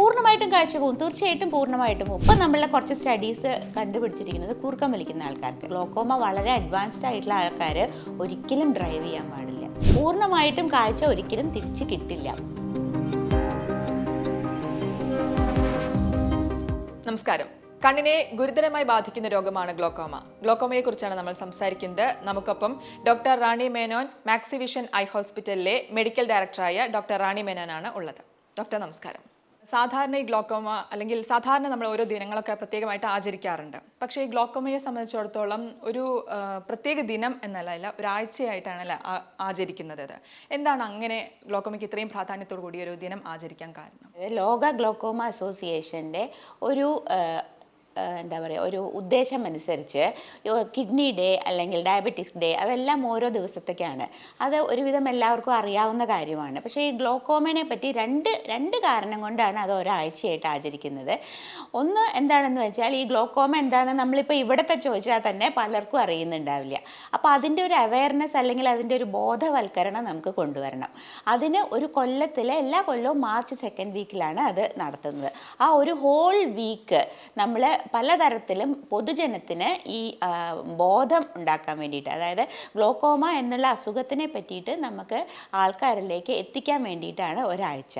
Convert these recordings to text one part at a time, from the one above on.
പൂർണമായിട്ടും കാഴ്ച പോകും. തീർച്ചയായിട്ടും പൂർണമായിട്ടും പോകും. ഇപ്പം നമ്മളെ കുറച്ച് സ്റ്റഡീസ് കണ്ടുപിടിച്ചിരിക്കുന്നത് കൂർക്കം വലിക്കുന്ന ആൾക്കാർക്ക്. ഗ്ലോക്കോമ വളരെ അഡ്വാൻസ്ഡ് ആയിട്ടുള്ള ആൾക്കാർ ഒരിക്കലും ഡ്രൈവ് ചെയ്യാൻ പാടില്ല. പൂർണമായിട്ടും കാഴ്ച ഒരിക്കലും തിരിച്ചു കിട്ടില്ല. നമസ്കാരം. കണ്ണിനെ ഗുരുതരമായി ബാധിക്കുന്ന രോഗമാണ് ഗ്ലോക്കോമ ഗ്ലോക്കോമയെ കുറിച്ചാണ് നമ്മൾ സംസാരിക്കുന്നത്. നമുക്കൊപ്പം doctor Rani Menon Maxivision eye ഹോസ്പിറ്റലിലെ മെഡിക്കൽ ഡയറക്ടറായ ഡോക്ടർ റാണി മേനോനാണ് ഉള്ളത്. ഡോക്ടർ നമസ്കാരം. സാധാരണ ഈ ഗ്ലോക്കോമ അല്ലെങ്കിൽ സാധാരണ നമ്മൾ ഓരോ ദിനങ്ങളൊക്കെ പ്രത്യേകമായിട്ട് ആചരിക്കാറുണ്ട്. പക്ഷേ ഈ ഗ്ലോക്കോമയെ സംബന്ധിച്ചിടത്തോളം ഒരു പ്രത്യേക ദിനം എന്നല്ല ഒരാഴ്ചയായിട്ടാണ് അല്ല ആ- ആചരിക്കുന്നത് എന്താണ് അങ്ങനെ ഗ്ലോക്കോമയ്ക്ക് ഇത്രയും പ്രാധാന്യത്തോടു കൂടി ഒരു ദിനം ആചരിക്കാൻ കാരണം? ലോക ഗ്ലോക്കോമ അസോസിയേഷന്റെ ഒരു എന്താ പറയുക ഒരു ഉദ്ദേശം അനുസരിച്ച് കിഡ്നി ഡേ അല്ലെങ്കിൽ ഡയബറ്റിസ് ഡേ അതെല്ലാം ഓരോ ദിവസത്തേക്കാണ്. അത് ഒരുവിധം എല്ലാവർക്കും അറിയാവുന്ന കാര്യമാണ്. പക്ഷേ ഈ ഗ്ലോക്കോമനെ പറ്റി രണ്ട് രണ്ട് കാരണം കൊണ്ടാണ് അത് ഒരാഴ്ചയായിട്ട് ആചരിക്കുന്നത്. ഒന്ന് എന്താണെന്ന് വെച്ചാൽ ഈ ഗ്ലോക്കോമ എന്താണെന്ന് നമ്മളിപ്പോൾ ഇവിടുത്തെ ചോദിച്ചാൽ തന്നെ പലർക്കും അറിയുന്നുണ്ടാവില്ല. അപ്പോൾ അതിന്റെ ഒരു അവയർനെസ് അല്ലെങ്കിൽ അതിന്റെ ഒരു ബോധവൽക്കരണം നമുക്ക് കൊണ്ടുവരണം. അതിന് ഒരു കൊല്ലത്തിലെ എല്ലാ കൊല്ലവും മാർച്ച് സെക്കൻഡ് വീക്കിലാണ് അത് നടത്തുന്നത്. ആ ഒരു ഹോൾ വീക്ക് നമ്മൾ പലതരത്തിലും പൊതുജനത്തിന് ഈ ബോധം ഉണ്ടാക്കാൻ വേണ്ടിയിട്ട് അതായത് ഗ്ലോക്കോമ എന്നുള്ള അസുഖത്തിനെ പറ്റിയിട്ട് നമുക്ക് ആൾക്കാരിലേക്ക് എത്തിക്കാൻ വേണ്ടിയിട്ടാണ് ഒരാഴ്ച.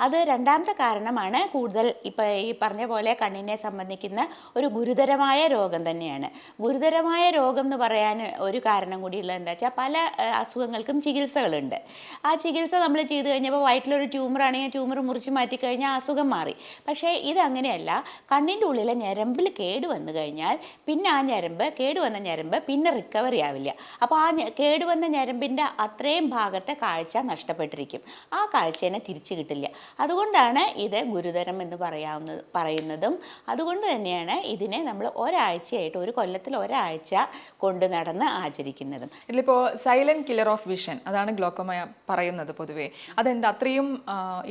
അത് രണ്ടാമത്തെ കാരണമാണ് കൂടുതൽ ഇപ്പം ഈ പറഞ്ഞ പോലെ കണ്ണിനെ സംബന്ധിക്കുന്ന ഒരു ഗുരുതരമായ രോഗം തന്നെയാണ്. ഗുരുതരമായ രോഗം എന്ന് പറയാൻ ഒരു കാരണം കൂടിയുള്ളത് എന്താ വെച്ചാൽ പല അസുഖങ്ങൾക്കും ചികിത്സകളുണ്ട്. ആ ചികിത്സ നമ്മൾ ചെയ്തു കഴിഞ്ഞപ്പോൾ വയറ്റിലൊരു ട്യൂമർ ആണെങ്കിൽ ട്യൂമർ മുറിച്ച് മാറ്റി കഴിഞ്ഞാൽ അസുഖം മാറി. പക്ഷേ ഇതങ്ങനെയല്ല കണ്ണിന്റെ ഉള്ളിലെ ഞരമ്പിൽ കേട് വന്നു കഴിഞ്ഞാൽ പിന്നെ ആ ഞരമ്പ് കേടുവന്ന ഞരമ്പ് പിന്നെ റിക്കവറി ആവില്ല. അപ്പോൾ ആ കേടുവന്ന ഞരമ്പിന്റെ അത്രയും ഭാഗത്തെ കാഴ്ച നഷ്ടപ്പെട്ടിരിക്കും. ആ കാഴ്ചേനെ തിരിച്ചു കിട്ടില്ല. അതുകൊണ്ടാണ് ഇത് ഗുരുതരം എന്ന് പറയാവുന്ന പറയുന്നതും. അതുകൊണ്ട് തന്നെയാണ് ഇതിനെ നമ്മൾ ഒരാഴ്ചയായിട്ട് ഒരു കൊല്ലത്തിൽ ഒരാഴ്ച കൊണ്ട് നടന്ന് ആചരിക്കുന്നതും. ഇതിലിപ്പോൾ സൈലന്റ് കില്ലർ ഓഫ് വിഷൻ അതാണ് ഗ്ലോക്കോമ പറയുന്നത് പൊതുവേ. അതെന്താ? അത്രയും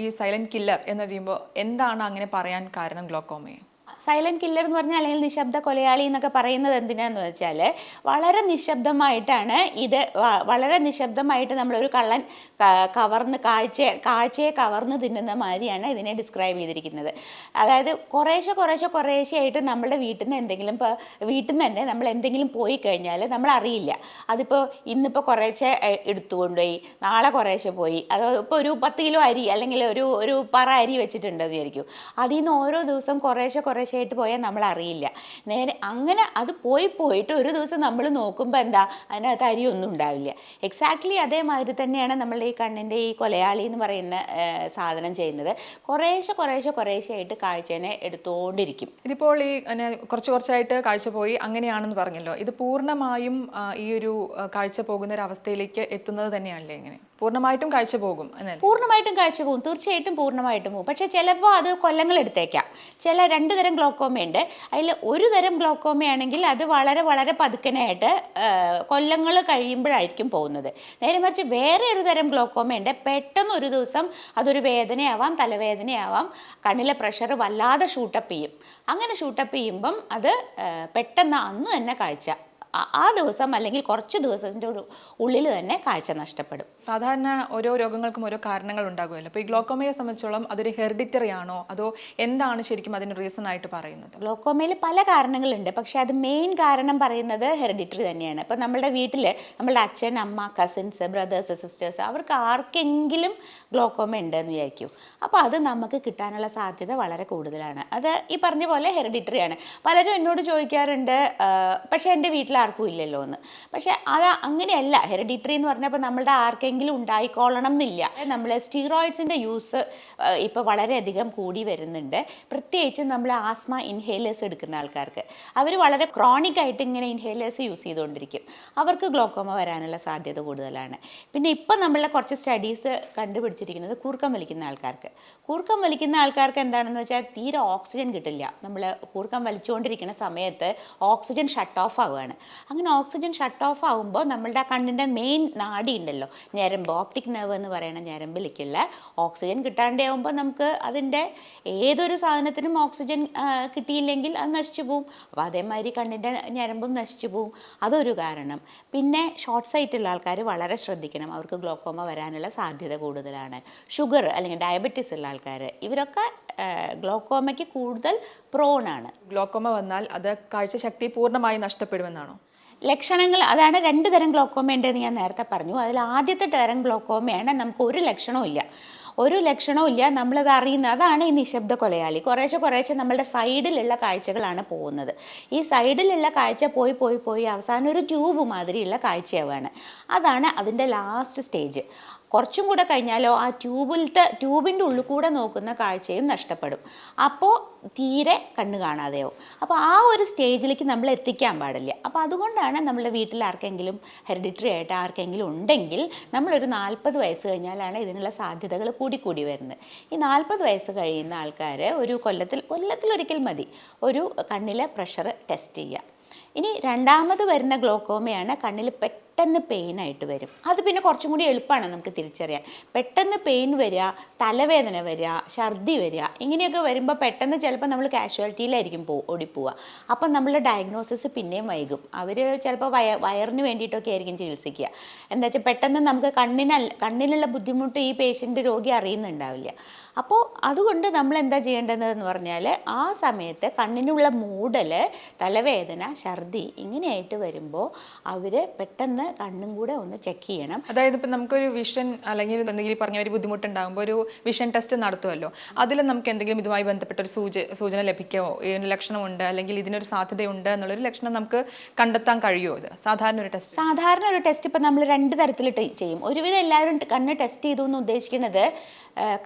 ഈ സൈലന്റ് കില്ലർ എന്ന് പറയുമ്പോൾ എന്താണ് അങ്ങനെ പറയാൻ കാരണം ഗ്ലോക്കോമയെ? സൈലന്റ് കില്ലർ എന്ന് പറഞ്ഞാൽ അല്ലെങ്കിൽ നിശബ്ദ കൊലയാളി എന്നൊക്കെ പറയുന്നത് എന്തിനാന്ന് വെച്ചാൽ വളരെ നിശബ്ദമായിട്ടാണ് ഇത് വളരെ നിശബ്ദമായിട്ട് നമ്മളൊരു കള്ളൻ കവർന്ന് കാഴ്ച കാഴ്ചയെ കവർന്ന് തിന്നുന്ന മാതിരിയാണ് ഇതിനെ ഡിസ്ക്രൈബ് ചെയ്തിരിക്കുന്നത്. അതായത് കുറേശ്ശെ കുറേശ്ശെ കുറേശ്ശെ ആയിട്ട് നമ്മുടെ വീട്ടിൽ നിന്ന് എന്തെങ്കിലും ഇപ്പോൾ വീട്ടിൽ നിന്ന് തന്നെ നമ്മൾ എന്തെങ്കിലും പോയി കഴിഞ്ഞാൽ നമ്മൾ അറിയില്ല. അതിപ്പോൾ ഇന്നിപ്പോൾ കുറേശ്ശെ എടുത്തു കൊണ്ടുപോയി നാളെ കുറേശ്ശെ പോയി. അത് ഇപ്പോൾ ഒരു പത്ത് കിലോ അരി അല്ലെങ്കിൽ ഒരു ഒരു പറ അരി വെച്ചിട്ടുണ്ട് വിചാരിക്കും. അതിൽ നിന്ന് ഓരോ ദിവസം കുറേശ്ശെ കുറേശ്ശെ ആയിട്ട് പോയാൽ നമ്മൾ അറിയില്ല നേരെ അങ്ങനെ അത് പോയി പോയിട്ട് ഒരു ദിവസം നമ്മൾ നോക്കുമ്പോൾ എന്താ അതിനകത്ത് അരിയൊന്നും ഉണ്ടാവില്ല. എക്സാക്ട്ലി അതേമാതിരി തന്നെയാണ് നമ്മളുടെ ഈ കണ്ണിന്റെ ഈ കൊലയാളി എന്ന് പറയുന്ന സാധനം ചെയ്യുന്നത്. കുറേശ്ശെ കുറേശ്ശെ കുറേശ്ശെ ആയിട്ട് കാഴ്ചേനെ എടുത്തുകൊണ്ടിരിക്കും ഇതിപ്പോൾ ഈ കുറച്ച് കുറച്ചായിട്ട് കാഴ്ച പോയി അങ്ങനെയാണെന്ന് പറഞ്ഞല്ലോ. ഇത് പൂർണമായും ഈ ഒരു കാഴ്ച പോകുന്ന ഒരു അവസ്ഥയിലേക്ക് എത്തുന്നത് തന്നെയാണല്ലേ ഇങ്ങനെ? പൂർണമായിട്ടും കാഴ്ച പോകും പൂർണമായിട്ടും കാഴ്ച പോകും. തീർച്ചയായിട്ടും പൂർണമായിട്ടും പോകും. പക്ഷെ ചിലപ്പോൾ അത് കൊല്ലങ്ങൾ എടുത്തേക്കാം. ചില രണ്ട് തരം ഗ്ലോക്കോമയുണ്ട് അതിൽ ഒരു തരം ഗ്ലോക്കോമയാണെങ്കിൽ അത് വളരെ വളരെ പതുക്കനായിട്ട് കൊല്ലങ്ങൾ കഴിയുമ്പോഴായിരിക്കും പോകുന്നത്. നേരെ മറിച്ച് വേറെ ഒരു തരം ഗ്ലോക്കോമയുണ്ട് പെട്ടെന്ന് ഒരു ദിവസം അതൊരു വേദനയാവാം തലവേദനയാവാം കണ്ണിലെ പ്രഷർ വല്ലാതെ ഷൂട്ടപ്പ് ചെയ്യും. അങ്ങനെ ഷൂട്ടപ്പ് ചെയ്യുമ്പം അത് പെട്ടെന്ന് അന്ന് തന്നെ കാഴ്ച. ആ- ദിവസം അല്ലെങ്കിൽ കുറച്ച് ദിവസത്തിന്റെ ഉള്ളിൽ തന്നെ കാഴ്ച നഷ്ടപ്പെടും. സാധാരണ ഓരോ രോഗങ്ങൾക്കും ഓരോ കാരണങ്ങൾ ഉണ്ടാകുമല്ലോ. അപ്പോൾ ഈ ഗ്ലോക്കോമയെ സംബന്ധിച്ചോളം അതൊരു ഹെറിഡിറ്ററി ആണോ? അതോ എന്താണ് ശരിക്കും അതിന് റീസൺ ആയിട്ട് പറയുന്നത്? ഗ്ലോക്കോമയിൽ പല കാരണങ്ങളുണ്ട്. പക്ഷേ അത് മെയിൻ കാരണം പറയുന്നത് ഹെറിഡിറ്ററി തന്നെയാണ്. ഇപ്പം നമ്മുടെ വീട്ടിൽ നമ്മളുടെ അച്ഛൻ അമ്മ കസിൻസ് ബ്രദേഴ്സ് സിസ്റ്റേഴ്സ് അവർക്ക് ആർക്കെങ്കിലും ഗ്ലോക്കോമ ഉണ്ടെന്ന് വിചാരിക്കും. അപ്പോൾ അത് നമുക്ക് കിട്ടാനുള്ള സാധ്യത വളരെ കൂടുതലാണ്. അത് ഈ പറഞ്ഞ പോലെ ഹെറിഡിറ്ററി ആണ്. പലരും എന്നോട് ചോദിക്കാറുണ്ട് "ആ, പക്ഷേ എന്റെ വീട്ടിൽ ആർക്കും ഇല്ലല്ലോ എന്ന്. പക്ഷേ അത് അങ്ങനെയല്ല. ഹെറിഡിറ്ററി എന്ന് പറഞ്ഞപ്പോൾ നമ്മളുടെ ആർക്കെങ്കിലും ഉണ്ടായിക്കോളണം എന്നില്ല. നമ്മൾ സ്റ്റീറോയിഡ്സിന്റെ യൂസ് ഇപ്പോൾ വളരെയധികം കൂടി വരുന്നുണ്ട്. പ്രത്യേകിച്ച് നമ്മൾ ആസ്മ ഇൻഹേലേഴ്സ് എടുക്കുന്ന ആൾക്കാർക്ക്. അവർ വളരെ ക്രോണിക് ആയിട്ട് ഇങ്ങനെ ഇൻഹേലേഴ്സ് യൂസ് ചെയ്തുകൊണ്ടിരിക്കും. അവർക്ക് ഗ്ലോക്കോമ വരാനുള്ള സാധ്യത കൂടുതലാണ്. പിന്നെ ഇപ്പം നമ്മളെ കുറച്ച് സ്റ്റഡീസ് കണ്ടുപിടിച്ചിരിക്കുന്നത് കൂർക്കം വലിക്കുന്ന ആൾക്കാർക്ക്. കൂർക്കം വലിക്കുന്ന ആൾക്കാർക്ക് എന്താണെന്ന് വെച്ചാൽ തീരെ ഓക്സിജൻ കിട്ടില്ല. നമ്മൾ കൂർക്കം വലിച്ചുകൊണ്ടിരിക്കുന്ന സമയത്ത് ഓക്സിജൻ ഷട്ട് ഓഫ് ആവുകയാണ്. അങ്ങനെ ഓക്സിജൻ ഷട്ട് ഓഫ് ആകുമ്പോൾ നമ്മളുടെ ആ കണ്ണിന്റെ മെയിൻ നാടി ഉണ്ടല്ലോ ഞരമ്പ് ഓപ്റ്റിക് നെർവ് എന്ന് പറയുന്ന ഞരമ്പിലേക്കുള്ള ഓക്സിജൻ കിട്ടാണ്ടാവുമ്പോൾ നമുക്ക് അതിന്റെ ഏതൊരു സാധനത്തിനും ഓക്സിജൻ കിട്ടിയില്ലെങ്കിൽ അത് നശിച്ചു പോവും. അപ്പോൾ അതേമാതിരി കണ്ണിന്റെ ഞരമ്പും നശിച്ചു പോവും. അതൊരു കാരണം. പിന്നെ ഷോർട്ട് സൈറ്റ് ഉള്ള ആൾക്കാർ വളരെ ശ്രദ്ധിക്കണം. അവർക്ക് ഗ്ലോക്കോമ വരാനുള്ള സാധ്യത കൂടുതലാണ്. ഷുഗർ അല്ലെങ്കിൽ ഡയബറ്റീസ് ഉള്ള ആൾക്കാർ ഇവരൊക്കെ ഗ്ലോക്കോമയ്ക്ക് കൂടുതൽ പ്രോണാണ് ഗ്ലോക്കോമ വന്നാൽ അത് കാഴ്ചശക്തി പൂർണമായി നഷ്ടപ്പെടുമെന്നാണോ? ലക്ഷണങ്ങൾ അതാണ് രണ്ട് തരം ഗ്ലോക്കോമ ഉണ്ടെന്ന് ഞാൻ നേരത്തെ പറഞ്ഞു. അതിൽ ആദ്യത്തെ തരം ഗ്ലോക്കോമയാണ് നമുക്ക് ഒരു ലക്ഷണവും ഇല്ല. ഒരു ലക്ഷണവും ഇല്ല നമ്മളത് അറിയുന്ന അതാണ് ഈ നിശബ്ദ കൊലയാളി. കുറേശ്ശെ കുറേശ്ശെ നമ്മളുടെ സൈഡിലുള്ള കാഴ്ചകളാണ് പോകുന്നത്. ഈ സൈഡിലുള്ള കാഴ്ച പോയി പോയി പോയി അവസാനം ഒരു ട്യൂബ് മാതിരിയുള്ള കാഴ്ചയാവാണ് അതാണ് അതിന്റെ ലാസ്റ്റ് സ്റ്റേജ് കുറച്ചും കൂടെ കഴിഞ്ഞാലോ ആ ട്യൂബിലത്തെ ട്യൂബിന്റെ ഉള്ളിൽ കൂടെ നോക്കുന്ന കാഴ്ചയും നഷ്ടപ്പെടും. അപ്പോൾ തീരെ കണ്ണ് കാണാതെയാവും. അപ്പോൾ ആ ഒരു സ്റ്റേജിലേക്ക് നമ്മൾ എത്തിക്കാൻ പാടില്ല. അപ്പോൾ അതുകൊണ്ടാണ് നമ്മുടെ വീട്ടിൽ ആർക്കെങ്കിലും ഹെറിഡിറ്ററി ആയിട്ട് ആർക്കെങ്കിലും ഉണ്ടെങ്കിൽ നമ്മളൊരു നാൽപ്പത് വയസ്സ് കഴിഞ്ഞാലാണ് ഇതിനുള്ള സാധ്യതകൾ കൂടിക്കൂടി വരുന്നത്. ഈ നാൽപ്പത് വയസ്സ് കഴിയുന്ന ആൾക്കാർ ഒരു കൊല്ലത്തിൽ കൊല്ലത്തിലൊരിക്കൽ മതി. ഒരു കണ്ണിലെ പ്രഷർ ടെസ്റ്റ് ചെയ്യുക. ഇനി രണ്ടാമത് വരുന്ന ഗ്ലോക്കോമയാണ് കണ്ണിൽ പെട്ടെന്ന് പെയിൻ ആയിട്ട് വരും. അത് പിന്നെ കുറച്ചും കൂടി എളുപ്പമാണ് നമുക്ക് തിരിച്ചറിയാൻ. പെട്ടെന്ന് പെയിൻ വരിക തലവേദന വരിക ഛർദി വരിക ഇങ്ങനെയൊക്കെ വരുമ്പോൾ പെട്ടെന്ന് ചിലപ്പോൾ നമ്മൾ കാഷ്വാലിറ്റിയിലായിരിക്കും പോ ഓടിപ്പോവുക. അപ്പം നമ്മളുടെ ഡയഗ്നോസിസ് പിന്നെയും വൈകും. അവർ ചിലപ്പോൾ വയ വയറിന് വേണ്ടിയിട്ടൊക്കെ ആയിരിക്കും ചികിത്സിക്കുക. എന്താ വെച്ചാൽ പെട്ടെന്ന് നമുക്ക് കണ്ണിനല്ല കണ്ണിലുള്ള ബുദ്ധിമുട്ട് ഈ പേഷ്യന്റ് രോഗി അറിയുന്നുണ്ടാവില്ല. അപ്പോൾ അതുകൊണ്ട് നമ്മൾ എന്താ ചെയ്യേണ്ടതെന്ന് പറഞ്ഞാൽ ആ സമയത്ത് കണ്ണിനുള്ള മൂടൽ തലവേദന ഛർദി ഇങ്ങനെയായിട്ട് വരുമ്പോൾ അവർ പെട്ടെന്ന് കണ്ണും കൂടെ ഒന്ന് ചെക്ക് ചെയ്യണം. അതായത് ഇപ്പം നമുക്കൊരു വിഷൻ അല്ലെങ്കിൽ എന്തെങ്കിലും പറഞ്ഞ ഒരു ബുദ്ധിമുട്ടുണ്ടാകുമ്പോൾ ഒരു വിഷൻ ടെസ്റ്റ് നടത്തുമല്ലോ അതിൽ നമുക്ക് എന്തെങ്കിലും ഇതുമായി ബന്ധപ്പെട്ട ഒരു സൂച സൂചന ലഭിക്കുമോ ഇതിന് ലക്ഷണമുണ്ട് അല്ലെങ്കിൽ ഇതിനൊരു സാധ്യതയുണ്ട് എന്നുള്ളൊരു ലക്ഷണം നമുക്ക് കണ്ടെത്താൻ കഴിയുമോ ഇത്? സാധാരണ ഒരു ടെസ്റ്റ് സാധാരണ ഒരു ടെസ്റ്റ് ഇപ്പം നമ്മൾ രണ്ട് തരത്തിൽ ചെയ്യും. ഒരുവിധം എല്ലാവരും കണ്ണ് ടെസ്റ്റ് ചെയ്തു എന്ന് ഉദ്ദേശിക്കുന്നത്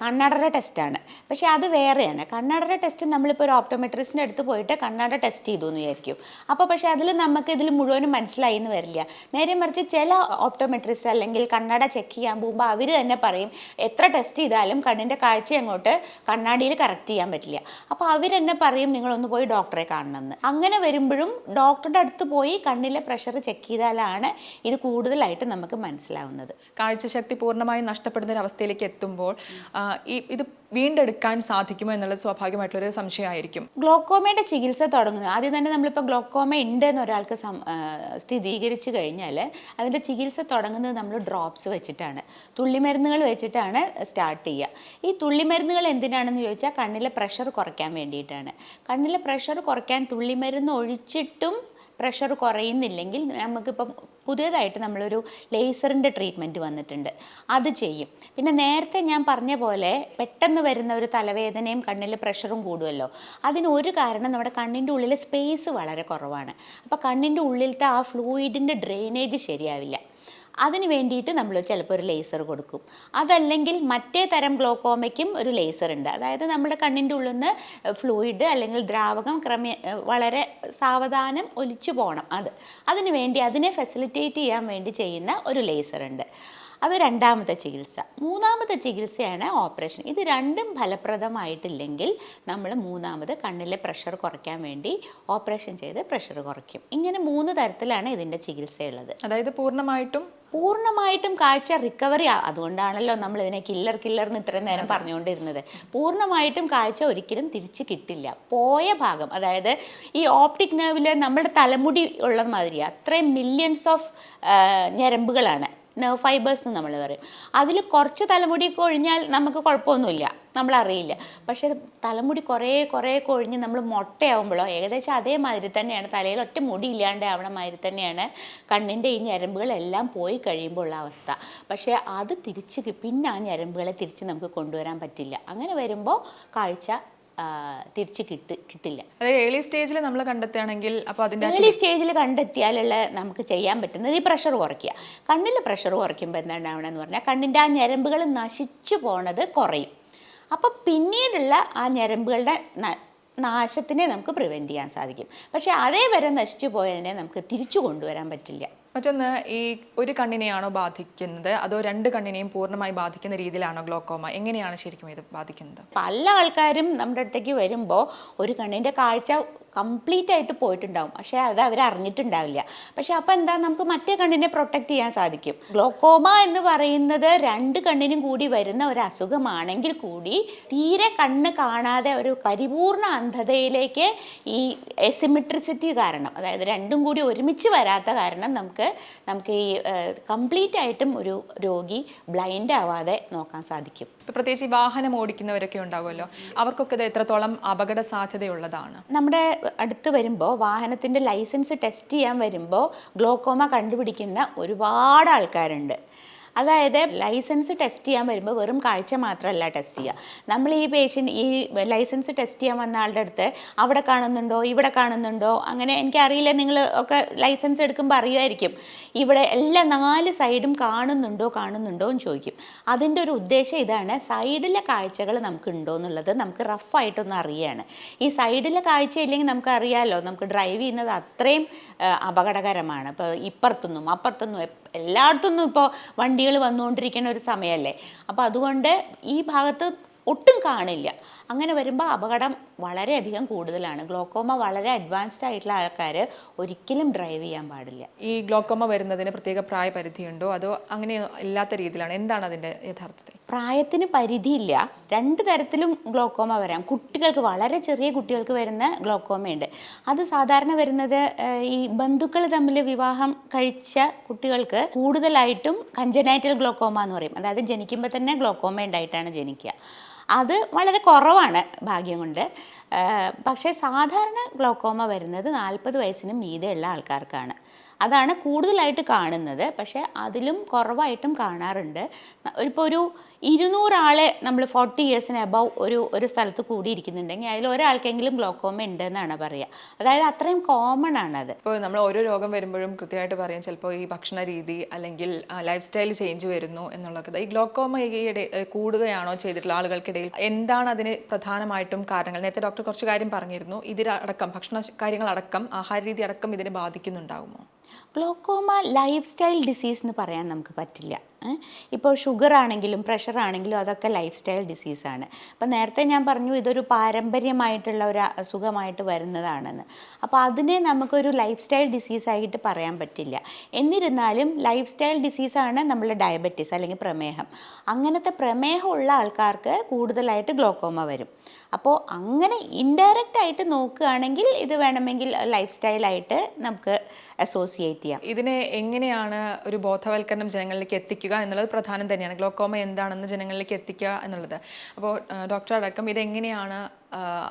കണ്ണടയുടെ ടെസ്റ്റാണ്. പക്ഷേ അത് വേറെയാണ്. കണ്ണടയുടെ ടെസ്റ്റ് നമ്മളിപ്പോൾ ഒരു ഓപ്റ്റോമെട്രിസ്റ്റിന്റെ അടുത്ത് പോയിട്ട് കണ്ണട ടെസ്റ്റ് ചെയ്തു എന്ന് വിചാരിക്കും. അപ്പോൾ പക്ഷേ അതിൽ നമുക്ക് ഇതിൽ മുഴുവനും മനസ്സിലായി എന്ന് വരില്ല. നേരെ മറിച്ച് ചില ഓപ്റ്റോമെട്രിസ്റ്റ് അല്ലെങ്കിൽ കണ്ണട ചെക്ക് ചെയ്യാൻ പോകുമ്പോൾ അവർ തന്നെ പറയും എത്ര ടെസ്റ്റ് ചെയ്താലും കണ്ണിന്റെ കാഴ്ച അങ്ങോട്ട് കണ്ണാടിയിൽ കറക്റ്റ് ചെയ്യാൻ പറ്റില്ല. അപ്പോൾ അവർ തന്നെ പറയും നിങ്ങളൊന്ന് പോയി ഡോക്ടറെ കാണണമെന്ന് അങ്ങനെ വരുമ്പോഴും ഡോക്ടറുടെ അടുത്ത് പോയി കണ്ണിലെ പ്രഷർ ചെക്ക് ചെയ്താലാണ് ഇത് കൂടുതലായിട്ട് നമുക്ക് മനസ്സിലാവുന്നത്. കാഴ്ചശക്തി പൂർണമായും നഷ്ടപ്പെടുന്ന ഒരു അവസ്ഥയിലേക്ക് എത്തുമ്പോൾ ഈ ഇത് വീണ്ടെടുക്കാൻ സാധിക്കുമോ എന്നുള്ളത് സ്വാഭാവികമായിട്ടുള്ളൊരു സംശയമായിരിക്കും. ഗ്ലോക്കോമയുടെ ചികിത്സ തുടങ്ങുന്നത് ആദ്യം തന്നെ നമ്മളിപ്പോൾ ഗ്ലോക്കോമ ഉണ്ട് എന്ന് ഒരാൾക്ക് സ്ഥിരീകരിച്ചു കഴിഞ്ഞാൽ അതിന്റെ ചികിത്സ തുടങ്ങുന്നത് നമ്മൾ ഡ്രോപ്സ് വെച്ചിട്ടാണ്. തുള്ളിമരുന്നുകൾ വെച്ചിട്ടാണ് സ്റ്റാർട്ട് ചെയ്യുക. ഈ തുള്ളിമരുന്നുകൾ എന്തിനാണെന്ന് ചോദിച്ചാൽ കണ്ണിലെ പ്രഷർ കുറയ്ക്കാൻ വേണ്ടിയിട്ടാണ്. കണ്ണിലെ പ്രഷർ കുറയ്ക്കാൻ തുള്ളിമരുന്ന് ഒഴിച്ചിട്ടും പ്രഷർ കുറയുന്നില്ലെങ്കിൽ നമുക്കിപ്പം പുതിയതായിട്ട് നമ്മളൊരു ലേസറിന്റെ ട്രീറ്റ്മെന്റ് വന്നിട്ടുണ്ട്. അത് ചെയ്യും. പിന്നെ നേരത്തെ ഞാൻ പറഞ്ഞ പോലെ പെട്ടെന്ന് വരുന്ന ഒരു തലവേദനയും കണ്ണിൽ പ്രഷറും കൂടുമല്ലോ അതിന് ഒരു കാരണം നമ്മുടെ കണ്ണിന്റെ ഉള്ളിൽ സ്പേസ് വളരെ കുറവാണ്. അപ്പോൾ കണ്ണിന്റെ ഉള്ളിലത്തെ ആ ഫ്ലൂയിഡിന്റെ ഡ്രെയിനേജ് ശരിയാവില്ല. അതിന് വേണ്ടിയിട്ട് നമ്മൾ ചിലപ്പോൾ ഒരു ലേസർ കൊടുക്കും. അതല്ലെങ്കിൽ മറ്റേ തരം ഗ്ലോക്കോമയ്ക്കും ഒരു ലേസർ ഉണ്ട്. അതായത് നമ്മുടെ കണ്ണിന്റെ ഉള്ളിൽ നിന്ന് ഫ്ലൂയിഡ് അല്ലെങ്കിൽ ദ്രാവകം ക്രമേ വളരെ സാവധാനം ഒലിച്ചു പോകണം അത്. അതിന് വേണ്ടി അതിനെ ഫെസിലിറ്റേറ്റ് ചെയ്യാൻ വേണ്ടി ചെയ്യുന്ന ഒരു ലേസർ ഉണ്ട്. അത് രണ്ടാമത്തെ ചികിത്സ. മൂന്നാമത്തെ ചികിത്സയാണ് ഓപ്പറേഷൻ. ഇത് രണ്ടും ഫലപ്രദമായിട്ടില്ലെങ്കിൽ നമ്മൾ മൂന്നാമത് കണ്ണിലെ പ്രഷർ കുറയ്ക്കാൻ വേണ്ടി ഓപ്പറേഷൻ ചെയ്ത് പ്രഷർ കുറയ്ക്കും. ഇങ്ങനെ മൂന്ന് തരത്തിലാണ് ഇതിന്റെ ചികിത്സയുള്ളത്. അതായത് പൂർണമായിട്ടും പൂർണമായിട്ടും കാഴ്ച റിക്കവറി അതുകൊണ്ടാണല്ലോ നമ്മൾ ഇതിനെ കില്ലർ കില്ലർ എന്ന് ഇത്രയും നേരം പറഞ്ഞുകൊണ്ടിരുന്നത്. പൂർണമായിട്ടും കാഴ്ച ഒരിക്കലും തിരിച്ച് കിട്ടില്ല. പോയ ഭാഗം അതായത് ഈ ഓപ്റ്റിക് നെർവിൽ നമ്മുടെ തലമുടി ഉള്ളത് മാതിരി അത്രയും മില്യൺസ് ഓഫ് ഞരമ്പുകളാണ്. നെർവ് ഫൈബേഴ്സ് എന്ന് നമ്മൾ പറയും. അതിൽ കുറച്ച് തലമുടി കൊഴിഞ്ഞാൽ നമുക്ക് കുഴപ്പമൊന്നുമില്ല. നമ്മളറിയില്ല. പക്ഷേ തലമുടി കുറേ കുറേ കൊഴിഞ്ഞ് നമ്മൾ മുട്ടയാവുമ്പോഴോ ഏകദേശം അതേമാതിരി തന്നെയാണ് തലയിൽ ഒറ്റ മുടി ഇല്ലാണ്ട് ആവണ മാതിരി തന്നെയാണ് കണ്ണിന്റെ ഈ ഞരമ്പുകളെല്ലാം പോയി കഴിയുമ്പോൾ ഉള്ള അവസ്ഥ. പക്ഷേ അത് തിരിച്ച് പിന്നെ ആ ഞരമ്പുകളെ തിരിച്ച് നമുക്ക് കൊണ്ടുവരാൻ പറ്റില്ല. അങ്ങനെ വരുമ്പോൾ കാഴ്ച തിരിച്ച് കിട്ട് കിട്ടില്ല. അതായത് ഏർലി സ്റ്റേജിൽ നമ്മൾ കണ്ടെത്തുകയാണെങ്കിൽ അപ്പോൾ അതിന്റെ ഏർലി സ്റ്റേജിൽ കണ്ടെത്തിയാലുള്ള നമുക്ക് ചെയ്യാൻ പറ്റുന്നത് ഈ പ്രഷർ കുറയ്ക്കുക. കണ്ണിൽ പ്രഷർ കുറയ്ക്കുമ്പോൾ എന്താണ് ഉണ്ടാവണമെന്ന് പറഞ്ഞാൽ കണ്ണിന്റെ ആ ഞരമ്പുകൾ നശിച്ചു പോണത് കുറയും. അപ്പോൾ പിന്നീടുള്ള ആ ഞരമ്പുകളുടെ നാശത്തിനെ നമുക്ക് പ്രിവെന്റ് ചെയ്യാൻ സാധിക്കും. പക്ഷേ അതേ വരെ നശിച്ചു പോയതിനെ നമുക്ക് തിരിച്ചു കൊണ്ടുവരാൻ പറ്റില്ല. മറ്റൊന്ന് ഈ ഒരു കണ്ണിനെയാണോ ബാധിക്കുന്നത്? അതോ രണ്ട് കണ്ണിനെയും പൂർണമായി ബാധിക്കുന്ന രീതിയിലാണോ ഗ്ലോക്കോമ എങ്ങനെയാണ് ശരിക്കും ഇത് ബാധിക്കുന്നത്? പല ആൾക്കാരും നമ്മുടെ അടുത്തേക്ക് വരുമ്പോൾ ഒരു കണ്ണിന്റെ കാഴ്ച കംപ്ലീറ്റ് ആയിട്ട് പോയിട്ടുണ്ടാവും. പക്ഷേ അത് അവർ അറിഞ്ഞിട്ടുണ്ടാവില്ല. പക്ഷേ അപ്പോൾ എന്താ നമുക്ക് മറ്റേ കണ്ണിനെ പ്രൊട്ടക്റ്റ് ചെയ്യാൻ സാധിക്കും. ഗ്ലോക്കോമ എന്ന് പറയുന്നത് രണ്ട് കണ്ണിനും കൂടി വരുന്ന ഒരു അസുഖമാണെങ്കിൽ കൂടി തീരെ കണ്ണ് കാണാതെ ഒരു പരിപൂർണ അന്ധതയിലേക്ക് ഈ എസിമെട്രിസിറ്റി കാരണം അതായത് രണ്ടും കൂടി ഒരുമിച്ച് വരാത്ത കാരണം നമുക്ക് നമുക്ക് ഈ കംപ്ലീറ്റ് ആയിട്ടും ഒരു രോഗി ബ്ലൈൻഡ് ആവാതെ നോക്കാൻ സാധിക്കും. പ്രത്യേകിച്ച് വാഹനം ഓടിക്കുന്നവരൊക്കെ ഉണ്ടാവുമല്ലോ. അവർക്കൊക്കെ ഇത് എത്രത്തോളം അപകട സാധ്യതയുള്ളതാണ് നമ്മുടെ അടുത്ത് വരുമ്പോൾ വാഹനത്തിന്റെ ലൈസൻസ് ടെസ്റ്റ് ചെയ്യാൻ വരുമ്പോൾ ഗ്ലോക്കോമ കണ്ടുപിടിക്കുന്ന ഒരുപാട് ആൾക്കാരുണ്ട്. അതായത് ലൈസൻസ് ടെസ്റ്റ് ചെയ്യാൻ വരുമ്പോൾ വെറും കാഴ്ച മാത്രമല്ല ടെസ്റ്റ് ചെയ്യുക നമ്മൾ ഈ പേഷ്യന്റ് ഈ ലൈസൻസ് ടെസ്റ്റ് ചെയ്യാൻ വന്ന ആളുടെ അടുത്ത് അവിടെ കാണുന്നുണ്ടോ ഇവിടെ കാണുന്നുണ്ടോ അങ്ങനെ എനിക്കറിയില്ല നിങ്ങൾ ഒക്കെ ലൈസൻസ് എടുക്കുമ്പോൾ അറിയുമായിരിക്കും. ഇവിടെ എല്ലാ നാല് സൈഡും കാണുന്നുണ്ടോ കാണുന്നുണ്ടോ എന്ന് ചോദിക്കും. അതിന്റെ ഒരു ഉദ്ദേശം ഇതാണ് സൈഡിലെ കാഴ്ചകൾ നമുക്ക് ഉണ്ടോ എന്നുള്ളത് നമുക്ക് റഫായിട്ടൊന്ന് അറിയാണ്. ഈ സൈഡിലെ കാഴ്ച ഇല്ലെങ്കിൽ നമുക്ക് അറിയാമല്ലോ നമുക്ക് ഡ്രൈവ് ചെയ്യുന്നത് അത്രയും അപകടകരമാണ്. ഇപ്പോൾ ഇപ്പുറത്തുനിന്നും അപ്പുറത്തുനിന്നും എല്ലായിടത്തുനിന്നും ഇപ്പോൾ വണ്ടികൾ വന്നുകൊണ്ടിരിക്കുന്ന ഒരു സമയമല്ലേ? അപ്പോൾ അതുകൊണ്ട് ഈ ഭാഗത്ത് ഒട്ടും കാണില്ല. അങ്ങനെ വരുമ്പോൾ അപകടം വളരെയധികം കൂടുതലാണ്. ഗ്ലോക്കോമ വളരെ അഡ്വാൻസ്ഡ് ആയിട്ടുള്ള ആൾക്കാർ ഒരിക്കലും ഡ്രൈവ് ചെയ്യാൻ പാടില്ല. ഈ ഗ്ലോക്കോമ വരുന്നതിന് പ്രത്യേക പ്രായപരിധിയുണ്ടോ? അതോ അങ്ങനെ ഇല്ലാത്ത രീതിയിലാണ്? എന്താണ് അതിന്റെ യഥാർത്ഥത്തിൽ? പ്രായത്തിന് പരിധിയില്ല. രണ്ട് തരത്തിലും ഗ്ലോക്കോമ വരാം. കുട്ടികൾക്ക് വളരെ ചെറിയ കുട്ടികൾക്ക് വരുന്ന ഗ്ലോക്കോമയുണ്ട്. അത് സാധാരണ വരുന്നത് ഈ ബന്ധുക്കൾ തമ്മിൽ വിവാഹം കഴിച്ച കുട്ടികൾക്ക് കൂടുതലായിട്ടും കഞ്ചനൈറ്റൽ ഗ്ലോക്കോമ എന്ന് പറയും. അതായത് ജനിക്കുമ്പോൾ തന്നെ ഗ്ലോക്കോമ ഉണ്ടായിട്ടാണ് ജനിക്കുക. അത് വളരെ കുറവാണ് ഭാഗ്യം കൊണ്ട്. പക്ഷേ സാധാരണ ഗ്ലോക്കോമ വരുന്നത് നാൽപ്പത് വയസ്സിന് മീതെയുള്ള ആൾക്കാർക്കാണ്. അതാണ് കൂടുതലായിട്ട് കാണുന്നത്. പക്ഷേ അതിലും കുറവായിട്ടും കാണാറുണ്ട്. ഇപ്പോൾ ഒരു ഇരുന്നൂറാളെ നമ്മൾ ഫോർട്ടി ഇയേഴ്സിന് അബവ് ഒരു ഒരു സ്ഥലത്ത് കൂടിയിരിക്കുന്നുണ്ടെങ്കിൽ അതിൽ ഒരാൾക്കെങ്കിലും ഗ്ലോക്കോമ ഉണ്ട് എന്നാണ് പറയുക. അതായത് അത്രയും കോമൺ ആണ് അത്. ഇപ്പോൾ നമ്മൾ ഓരോ രോഗം വരുമ്പോഴും കൃത്യമായിട്ട് പറയും ചിലപ്പോൾ ഈ ഭക്ഷണ രീതി അല്ലെങ്കിൽ ലൈഫ് സ്റ്റൈൽ ചേഞ്ച് വരുന്നു എന്നുള്ളത് ഈ ഗ്ലോക്കോമ ഈയിടെ കൂടുകയാണോ ചെയ്തിട്ടുള്ള ആളുകൾക്കിടയിൽ? എന്താണ് അതിന് പ്രധാനമായിട്ടും കാരണങ്ങൾ? നേരത്തെ ഡോക്ടർ കുറച്ച് കാര്യം പറഞ്ഞിരുന്നു. ഇതിലടക്കം ഭക്ഷണ കാര്യങ്ങളടക്കം ആഹാര രീതി അടക്കം ഇതിനെ ബാധിക്കുന്നുണ്ടാകുമോ ഗ്ലോക്കോമ ലൈഫ് സ്റ്റൈൽ ഡിസീസ് എന്ന് പറയാൻ നമുക്ക് പറ്റില്ല? ഇപ്പോൾ ഷുഗർ ആണെങ്കിലും പ്രഷർ ആണെങ്കിലും അതൊക്കെ ലൈഫ് സ്റ്റൈൽ ഡിസീസാണ്. അപ്പം നേരത്തെ ഞാൻ പറഞ്ഞു ഇതൊരു പാരമ്പര്യമായിട്ടുള്ള ഒരു അസുഖമായിട്ട് വരുന്നതാണെന്ന്. അപ്പോൾ അതിനെ നമുക്കൊരു ലൈഫ് സ്റ്റൈൽ ഡിസീസായിട്ട് പറയാൻ പറ്റില്ല. എന്നിരുന്നാലും ലൈഫ് സ്റ്റൈൽ ഡിസീസാണ് നമ്മളുടെ ഡയബറ്റീസ് അല്ലെങ്കിൽ പ്രമേഹം. അങ്ങനത്തെ പ്രമേഹമുള്ള ആൾക്കാർക്ക് കൂടുതലായിട്ട് ഗ്ലോക്കോമ വരും. അപ്പോൾ അങ്ങനെ ഇൻഡയറക്റ്റ് ആയിട്ട് നോക്കുകയാണെങ്കിൽ ഇത് വേണമെങ്കിൽ ലൈഫ് സ്റ്റൈലായിട്ട് നമുക്ക് അസോസിയേറ്റ് ചെയ്യാം. ഇതിനെ എങ്ങനെയാണ് ഒരു ബോധവൽക്കരണം ജനങ്ങളിലേക്ക് എത്തിക്കുക എന്നുള്ളത് പ്രധാനം തന്നെയാണ്. ഗ്ലോക്കോമ എന്താണെന്ന് ജനങ്ങളിലേക്ക് എത്തിക്കുക എന്നുള്ളത്. അപ്പോൾ ഡോക്ടർ അടക്കം ഇതെങ്ങനെയാണ്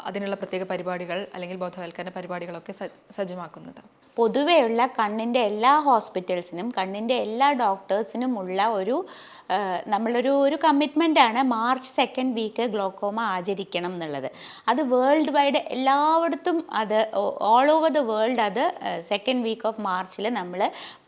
അതിനുള്ള പ്രത്യേക പരിപാടികൾ അല്ലെങ്കിൽ ബോധവൽക്കരണ പരിപാടികളൊക്കെ സജ്ജമാക്കുന്നത്. പൊതുവെയുള്ള കണ്ണിന്റെ എല്ലാ ഹോസ്പിറ്റൽസിനും കണ്ണിന്റെ എല്ലാ ഡോക്ടേഴ്സിനും ഉള്ള ഒരു നമ്മളൊരു ഒരു കമ്മിറ്റ്മെന്റാണ് മാർച്ച് സെക്കൻഡ് വീക്ക് ഗ്ലോക്കോമ ആചരിക്കണം എന്നുള്ളത്. അത് വേൾഡ് വൈഡ് എല്ലായിടത്തും അത് ഓൾ ഓവർ ദ വേൾഡ് അത് സെക്കൻഡ് വീക്ക് ഓഫ് മാർച്ചിൽ നമ്മൾ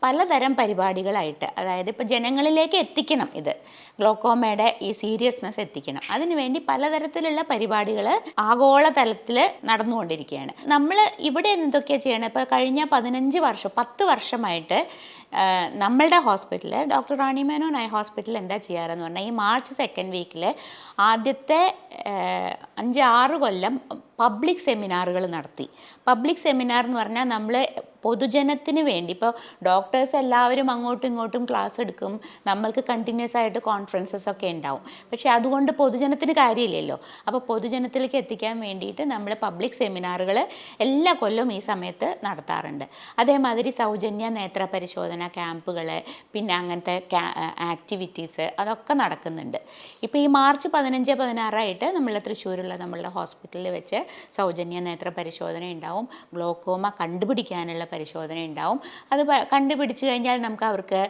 പലതരം പരിപാടികളായിട്ട് അതായത് ഇപ്പോൾ ജനങ്ങളിലേക്ക് എത്തിക്കണം ഇത്. ഗ്ലോക്കോമയുടെ ഈ സീരിയസ്നെസ് എത്തിക്കണം. അതിനുവേണ്ടി പലതരത്തിലുള്ള പരിപാടികൾ ആഗോളതലത്തിൽ നടന്നുകൊണ്ടിരിക്കുകയാണ്. നമ്മൾ ഇവിടെ എന്തൊക്കെയാണ് ചെയ്യണം? ഇപ്പോൾ കഴിഞ്ഞ പതിനഞ്ച് വർഷം പത്ത് വർഷമായിട്ട് നമ്മളുടെ ഹോസ്പിറ്റലിൽ doctor Rani Menon eye hospital എന്താ ചെയ്യാറെന്ന് പറഞ്ഞാൽ ഈ മാർച്ച് സെക്കൻഡ് വീക്കിൽ ആദ്യത്തെ അഞ്ച് ആറ് കൊല്ലം പബ്ലിക് സെമിനാറുകൾ നടത്തി. പബ്ലിക് സെമിനാർ എന്ന് പറഞ്ഞാൽ നമ്മൾ പൊതുജനത്തിന് വേണ്ടി ഇപ്പോൾ ഡോക്ടേഴ്സ് എല്ലാവരും അങ്ങോട്ടും ഇങ്ങോട്ടും ക്ലാസ് എടുക്കും നമ്മൾക്ക് കണ്ടിന്യൂസ് ആയിട്ട് കോൺഫറൻസസ് ഒക്കെ ഉണ്ടാവും. പക്ഷേ അതുകൊണ്ട് പൊതുജനത്തിന് കാര്യമില്ലല്ലോ. അപ്പോൾ പൊതുജനത്തിലേക്ക് എത്തിക്കാൻ വേണ്ടിയിട്ട് നമ്മൾ പബ്ലിക് സെമിനാറുകൾ എല്ലാ കൊല്ലവും ഈ സമയത്ത് നടത്താറുണ്ട്. അതേമാതിരി സൗജന്യ നേത്ര പരിശോധന ക്യാമ്പുകൾ പിന്നെ അങ്ങനത്തെ ആക്ടിവിറ്റീസ് അതൊക്കെ നടക്കുന്നുണ്ട്. ഇപ്പോൾ ഈ മാർച്ച് പതിനഞ്ച് പതിനാറായിട്ട് നമ്മൾ തൃശ്ശൂരുള്ള നമ്മളുടെ ഹോസ്പിറ്റലിൽ വെച്ച് സൗജന്യ നേത്ര പരിശോധന ഉണ്ടാവും ഗ്ലോക്കോമ കണ്ടുപിടിക്കാനുള്ള പരിശോധന ഉണ്ടാവും അത് കണ്ടുപിടിച്ച് കഴിഞ്ഞാൽ നമുക്ക് അവർക്ക്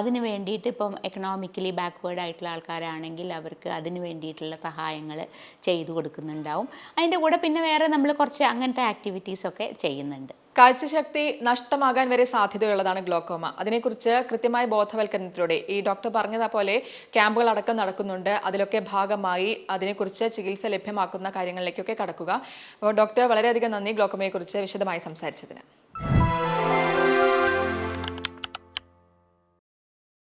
അതിന് വേണ്ടിയിട്ട് ഇപ്പം എക്കണോമിക്കലി ബാക്ക്വേർഡ് ആയിട്ടുള്ള ആൾക്കാരാണെങ്കിൽ അവർക്ക് അതിന് വേണ്ടിയിട്ടുള്ള സഹായങ്ങൾ ചെയ്തു കൊടുക്കുന്നുണ്ടാവും. അതിന്റെ കൂടെ പിന്നെ വേറെ നമ്മൾ കുറച്ച് അങ്ങനത്തെ ആക്ടിവിറ്റീസൊക്കെ ചെയ്യുന്നുണ്ട്. കാഴ്ചശക്തി നഷ്ടമാകാൻ വരെ സാധ്യതയുള്ളതാണ് ഗ്ലോക്കോമ. അതിനെക്കുറിച്ച് കൃത്യമായ ബോധവൽക്കരണത്തിലൂടെ ഈ ഡോക്ടർ പറഞ്ഞതുപോലെ ക്യാമ്പുകൾ അടക്കം നടക്കുന്നുണ്ട്. അതിലൊക്കെ ഭാഗമായി അതിനെക്കുറിച്ച് ചികിത്സ ലഭ്യമാക്കുന്ന കാര്യങ്ങളിലേക്കൊക്കെ കടക്കുക. അപ്പോൾ ഡോക്ടർ വളരെയധികം നന്ദി ഗ്ലോക്കോമയെക്കുറിച്ച് വിശദമായി സംസാരിച്ചതിന്.